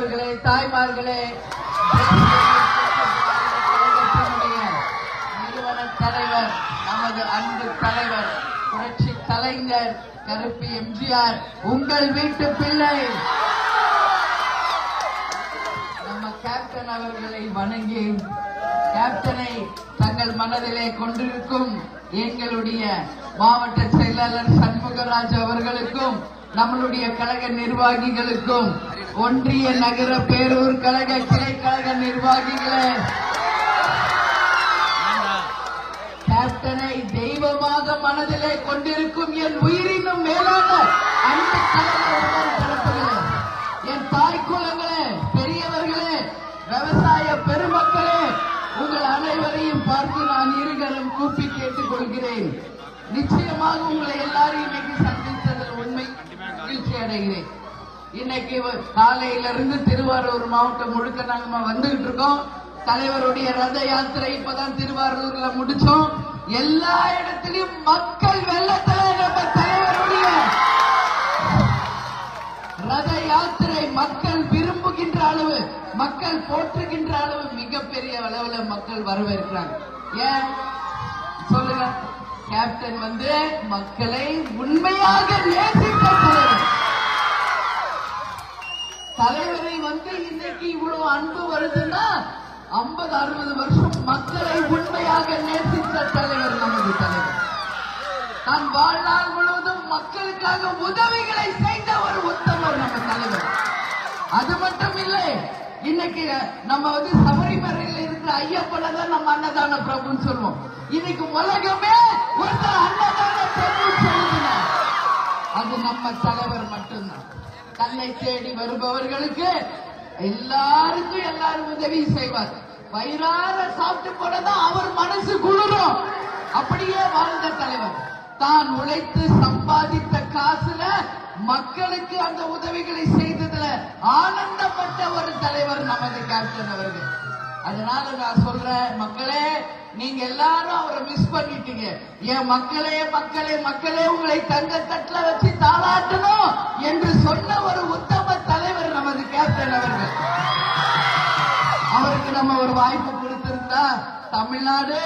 பெரியோர்களே தாய்மார்களே நிறுவன தலைவர் நமது அன்பு தலைவர் புரட்சி கலைஞர் கருப்பு எம்ஜிஆர் உங்கள் வீட்டு பிள்ளை. நம்ம கேப்டன் அவர்களை வணங்கி கேப்டனை தங்கள் மனதிலே கொண்டிருக்கும் எங்களுடைய மாவட்ட செயலாளர் சண்முகராஜ் அவர்களுக்கும் நம்மளுடைய கழக நிர்வாகிகளுக்கும் ஒன்றிய நகர பேரூர் கழக கிளை கழக நிர்வாகிகளே. கேப்டனை தெய்வமாக மனதிலே கொண்டிருக்கும் என் உயிரினும் மேலான அன்பு கழக என் தாய் குலங்களே பெரியவர்களே விவசாய பெருமக்களே உங்கள் அனைவரையும் பார்த்து நான் இருகரம் கூப்பி கேட்டுக் கொள்கிறேன் நிச்சயமாக உங்களை எல்லாரும் இன்னைக்கு சந்தித்ததில் உண்மை மகிழ்ச்சி அடைகிறேன். இன்னைக்கு காலையில இருந்து திருவாரூர் மாவட்டம் முழுக்க நாங்க வந்துகிட்டு இருக்கோம். தலைவருடைய ரத யாத்திரை இப்பதான் திருவாரூர்ல முடிச்சோம். எல்லா இடத்திலும் மக்கள் வெள்ளத்துல நம்ம தலைவருடைய ரத யாத்திரை மக்கள் விரும்புகின்ற அளவு மக்கள் போற்றுகின்ற அளவு மிகப்பெரிய அளவுல மக்கள் வரவேற்கிறாங்க. ஏன்? சொல்லுங்க. கேப்டன் வந்து மக்களை உண்மையாக நேசிக்க தலைவர். தலைவரை வந்து இன்னைக்கு இவ்வளவு அன்பு வருதுன்னா ஐம்பது அறுபது வருஷம் மக்களை உண்மையாக நேசித்த தலைவர் நமது தலைவர். தான் வாழ்நாள் முழுவதும் மக்களுக்காக உதவிகளை செய்த ஒரு உத்தமர் நம்ம தலைவர். அது மட்டும் இல்லை இன்னைக்கு நம்ம வந்து சபரிமலையில் இருக்கிற ஐயப்பனை தான் நம்ம அன்னதான பிரபுன்னு சொல்லுவோம். இன்னைக்கு உலகமே ஒருத்தர் அன்னதான பிரபு சொல்லுங்க அது நம்ம தலைவர் மட்டும்தான். தன்னை தேடி வருபவர்களுக்கு எல்லாருக்கும் எல்லாரும் உதவி செய்வார். வயிறார சாப்பிட்டு போனதான் அவர் மனசு குளிரும். அப்படியே வாழ்ந்த தலைவர். தான் உழைத்து சம்பாதித்த காசுல மக்களுக்கு அந்த உதவிகளை செய்ததுல ஆனந்தப்பட்ட ஒரு தலைவர் நமது கேப்டன் அவர்கள். அதனால நான் சொல்றேன் மக்களே நீங்க எல்லாரும் அவரை மிஸ் பண்ணிட்டீங்க. என் மக்களே மக்களே மக்களே உங்களை தங்க தட்டுல வச்சு தாளாட்டணும். வாய்ப்பு கொடுத்திருந்தா தமிழ்நாடு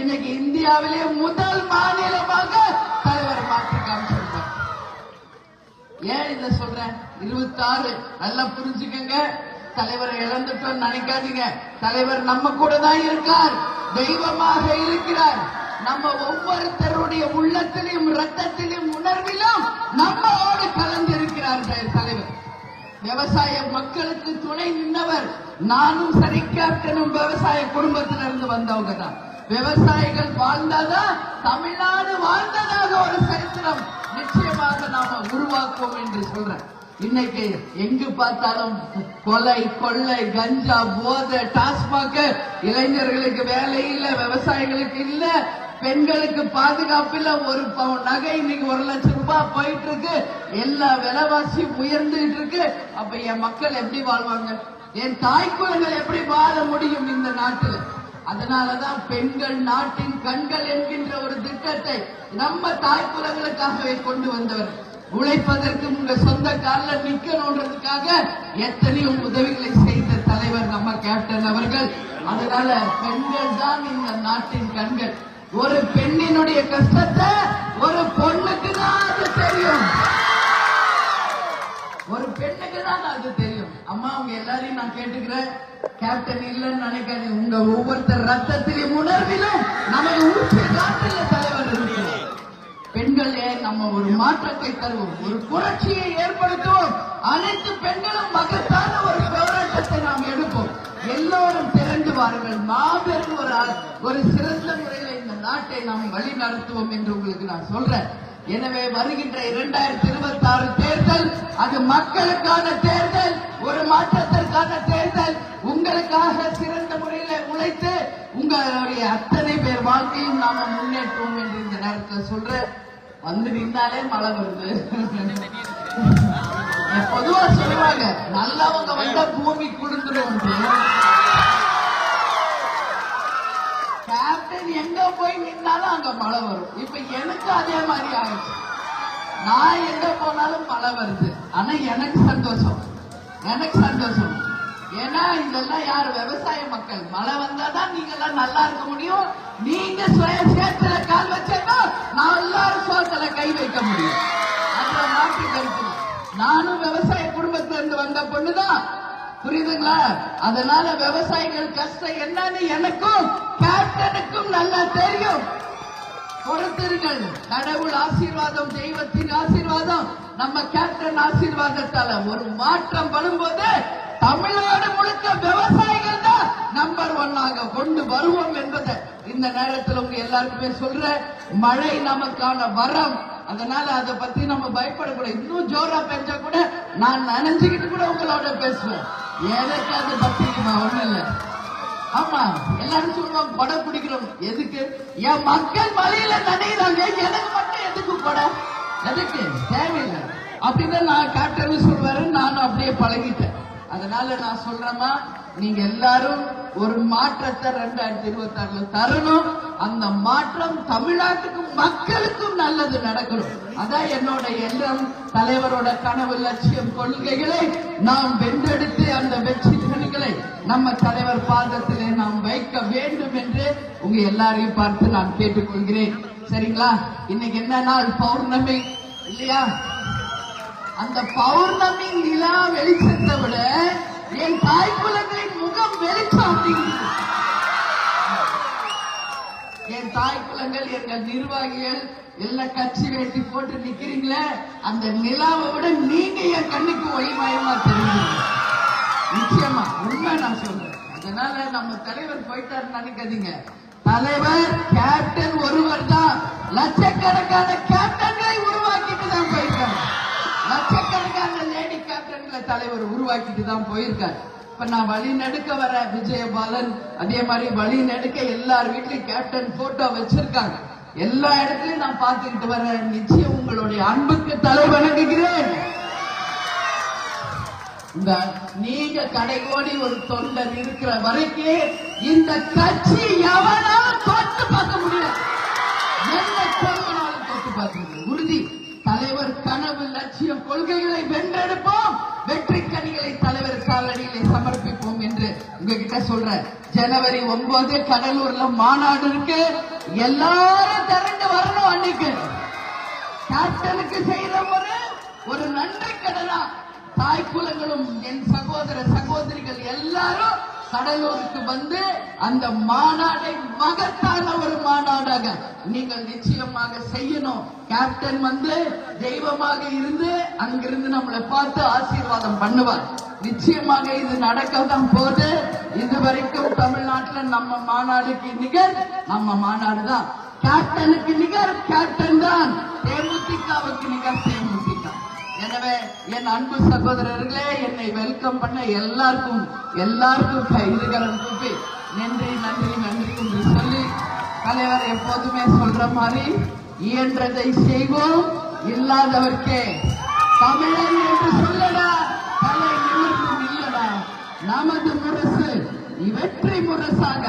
இன்னைக்கு இந்தியாவிலே முதல் மாநிலமாக தலைவர் மாற்றி காமிச்சிருப்பார் ஏன் இத சொல்றேன்? இருபத்தாறு நல்லா புரிஞ்சுக்கங்க. தலைவரை இழந்துட்டோம் நினைக்காதீங்க. தலைவர் நம்ம கூட தான் இருக்கார். தெய்வமாக இருக்கிறார். நம்ம ஒவ்வொருத்தருடைய உள்ளத்திலும் ரத்தத்திலும் உணர்விலும் நம்மளோடு கலந்திருக்கிறார் தலைவர். விவசாய மக்களுக்கு துணை நின்றவர் நானும் சரி கேப்டனும் விவசாய குடும்பத்திலிருந்து வந்தவங்க தான் விவசாயிகள் வாழ்ந்தாதான் தமிழ்நாடு வாழ்ந்ததாக ஒரு சரித்திரம் நிச்சயமாக நாம உருவாக்குவோம் என்று சொல்றேன். இன்னைக்கு எங்கு பார்த்தாலும் கொலை கொள்ளை கஞ்சா போதை டாஸ்மாக இளைஞர்களுக்கு வேலை இல்ல விவசாயிகளுக்கு இல்ல பெண்களுக்கு பாதுகாப்பு இல்ல ஒரு பவுன் நகை இன்னைக்கு ஒரு லட்சம் ரூபாய் போயிட்டு இருக்கு எல்லா விலைவாசி உயர்ந்துட்டு இருக்கு அப்ப என் மக்கள் எப்படி வாழ்வாங்க? என் தாய் குலங்கள் எப்படி வாழ முடியும் இந்த நாட்டில்? அதனாலதான் பெண்கள் நாட்டின் கண்கள் என்கின்ற ஒரு திட்டத்தை நம்ம தாய் குலங்களுக்காகவே கொண்டு வந்தவர். உழைப்பதற்கு உங்க சொந்த கால்ல நிக்கணும்ன்றதுக்காக எத்தனையோ உதவிகளை செய்த தலைவர் நம்ம கேப்டன் அவர்கள். அதனால பெண்கள் தான் இந்த நாட்டின் கண்கள். ஒரு பெண்ணினுடைய கஷ்டத்தை ஒரு பொண்ணுக்கு தான் அது தெரியும். ஒரு பெண்ணுக்கு தான் அது தெரியும். அம்மா அவங்க எல்லாரையும் நான் கேட்டுக்கிறேன். கேப்டன் இல்லைன்னு நினைக்காதீங்க. உங்க ஒவ்வொருத்தர் ரத்தத்திலும் உணர்விலும் நமக்கு ஊற்றிய காட்டில தலைவர் இருக்கிறார். பெண்களே நம்ம ஒரு மாற்றத்தை தருவோம். ஒரு புரட்சியை ஏற்படுத்துவோம். அனைத்து பெண்களும் மகத்தான ஒரு போராட்டத்தை நாம் எடுப்போம். எல்லோரும் திரண்டு வாருங்கள். மாபெரும் ஒரு ஒரு சிறந்த முறையில் இந்த நாட்டை நாம் வழி நடத்துவோம் என்று உங்களுக்கு நான் சொல்றேன். எனவே வருகின்ற இரண்டாயிரத்தி இருபத்தி ஆறு தேர்தல் அது மக்களுக்கான தேர்தல் ஒரு மாற்றத்திற்கான தேர்தல். உங்களுக்காக சிறந்த முறையில உழைத்து உங்களுடைய அத்தனை பேர் வாழ்க்கையும் நாம முன்னேற்றுவோம் என்று இந்த நேரத்தில் சொல்றேன். வந்து நின்னாலே மழை வருது. பொதுவா சொல்லுவாங்க நல்லவங்க வந்தா பூமி குடுந்துடும் கேப்டன் எங்க போய் நின்னாலும் அங்க மழை வரும். இப்ப எனக்கு அதே மாதிரி ஆயிடுச்சு. நான் எங்க போனாலும் மழை வருது. ஆனா எனக்கு சந்தோஷம். எனக்கு சந்தோஷம். ஏன்னா இதெல்லாம் யார்? விவசாய மக்கள். மழை வந்தாதான் நீங்க எல்லாம் நல்லா இருக்க முடியும். நீங்க சுய சேத்துல கால் வச்சா நான் எல்லாரும் சோத்துல கை வைக்க முடியும். அதுல நாட்டு கருத்து நானும் விவசாய குடும்பத்துல இருந்து வந்த பொண்ணுதான். புரியுதுங்களா? அதனால விவசாயிகள் கஷ்டம் என்னன்னு எனக்கும் கேப்டனுக்கும் நல்லா தெரியும். பொறுத்திருங்கள். கடவுள் ஆசீர்வாதம் தெய்வத்தின் ஆசீர்வாதம் நம்ம கேப்டன் ஆசீர்வாதத்தால. ஒரு மாற்றம் வரும்போது தமிழ்நாடு முழுக்க விவசாயிகள் தான் நம்பர் ஒன்னாக கொண்டு வருவோம் என்பதை இந்த நேரத்தில் உங்க எல்லாருக்குமே சொல்ற மழை நமக்கான வரம். அதனால அதை பத்தி நம்ம பயப்படக்கூடாது. இன்னும் ஜோரா பெஞ்சா கூட நான் நினைச்சுக்கிட்டு கூட உங்களோட பேசுவேன். எனக்கு அதை பத்தி? நான் ஒண்ணு இல்லை. ஆமா எல்லாரும் சொல்லுவாங்க படம் பிடிக்கிறோம் எதுக்கு? என் மக்கள் வழியில தடையிறாங்க எனக்கு மட்டும் எதுக்கு படம் எதுக்கு? தேவையில்லை. அப்படிதான் நான் கேப்டன் சொல்வாரு நானும் அப்படியே பழகிட்டேன். அதனால நான் சொல்றேமா நீங்க எல்லாரும் ஒரு மாற்றத்தை ரெண்டாயிரத்தி இருபத்தி ஆறுல தரணும். அந்த மாற்றம் தமிழ்நாட்டுக்கும் மக்களுக்கும் நல்லது நடக்கணும். அதான் என்னோட எண்ணம் தலைவரோட கனவு லட்சியம் கொள்கைகளை நாம் வென்றெடுத்து அந்த வெற்றி கணிகளை நம்ம தலைவர் பாதத்திலே நாம் வைக்க வேண்டும் என்று உங்க எல்லாரையும் பார்த்து நான் கேட்டுக்கொள்கிறேன். சரிங்களா? இன்னைக்கு என்ன நாள்? பௌர்ணமி இல்லையா? அந்த பௌர்ணமி நிலா வெளிச்சத்தை விட என் தாய் குலங்களின் முகம் வெளிச்சம் அப்படிங்கிறது. என் தாய் குலங்கள் எங்கள் நிர்வாகிகள் எல்லாம் கட்சி வேட்டி போட்டு நிக்கிறீங்களே அந்த நிலாவை விட நீங்க என் கண்ணுக்கு ஒளிமயமா தெரியுங்க நிச்சயமா உண்மை நான் சொல்றேன். அதனால நம்ம தலைவர் போயிட்டாரு நினைக்காதீங்க. தலைவர் கேப்டன் ஒருவர் தான். லட்சக்கணக்கான கேப்டன்களை உருவாக்கிட்டு தான் லேடி தலைவர் உருவாக்கிட்டு தான் போயிருக்காரு. இப்ப நான் வழி நடுக்க வர விஜயபாலன் அதே மாதிரி வழி நடுக்க எல்லார் வீட்லயும் கேப்டன் போட்டோ வச்சிருக்காங்க. எல்லா இடத்துலயும் நான் பார்த்துக்கிட்டு வரேன் நிச்சயம் உங்களுடைய அன்புக்கு தலை வணங்குகிறேன். இந்த நீங்க கடைகோடி ஒரு தொண்டர் இருக்கிற வரைக்கும் இந்த கட்சி எவனாலும் தொட்டு பார்க்க முடியாது எந்த கோபனாலும் தொட்டு பார்க்க முடியாது உறுதி தலைவர் கனவு லட்சியம் கொள்கைகளை வென்றெடுப்போம். வெற்றி கனிகளை தலைவர் காலடியிலே சமர்ப்பிப்போம் என்று உங்ககிட்ட சொல்றேன். ஜனவரி ஒன்பது கடலூர்ல மாநாடு இருக்கு. எல்லாரும் திரண்டு வரணும் அன்னைக்கு. கேப்டனுக்கு செய்யற ஒரு ஒரு நன்றி கடனா. தாய் குலங்களும் என் சகோதர சகோதரி கடலூருக்கு வந்து அந்த மாநாடை மகத்தான ஒரு மாநாடாக நீங்கள் நிச்சயமாக செய்யணும். கேப்டன் வந்து தெய்வமாக இருந்து அங்கிருந்து நம்மளை பார்த்து ஆசீர்வாதம் பண்ணுவார். நிச்சயமாக இது நடக்க தான் போது இதுவரைக்கும் தமிழ்நாட்டுல நம்ம மாநாடுக்கு நிகர் நம்ம மாநாடு தான் கேப்டனுக்கு நிகர் கேப்டன் தான். தேமுதிகவுக்கு நிகர் தேமுதிக. எனவே என் அன்பு சகோதரர்களே என்னை வெல்கம் பண்ண எல்லாருக்கும் எல்லாருக்கும் கை கூப்பி நன்றி நன்றி நன்றி என்று சொல்லி தலைவர் எப்போதுமே சொல்ற மாதிரி இயன்றதை செய்வோம். இல்லாதவர்க்கே தமிழன் என்று சொல்லடா தலை நிமிர்ந்து இல்லடா. நமது முரசு வெற்றி முரசாக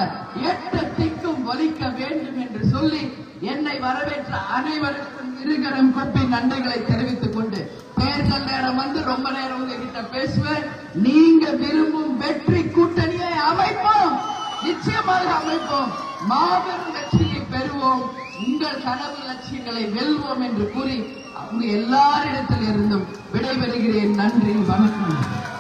எட்டு திக்கும் ஒலிக்க வேண்டும் என்று சொல்லி என்னை வரவேற்ற அனைவருக்கும் இருகரம் கொப்பி நன்றிகளை தெரிவித்துக் கொண்டு தேர்தல் நேரம் வந்து ரொம்ப நேரம் உங்ககிட்ட பேசுவேன். நீங்க விரும்பும் வெற்றி கூட்டணியை அமைப்போம். நிச்சயமாக அமைப்போம். மாபெரும் வெற்றியை பெறுவோம். உங்கள் கனவு லட்சியங்களை வெல்வோம் என்று கூறி அவங்க எல்லாரிடத்தில் இருந்தும் விடைபெறுகிறேன். நன்றி வணக்கம்.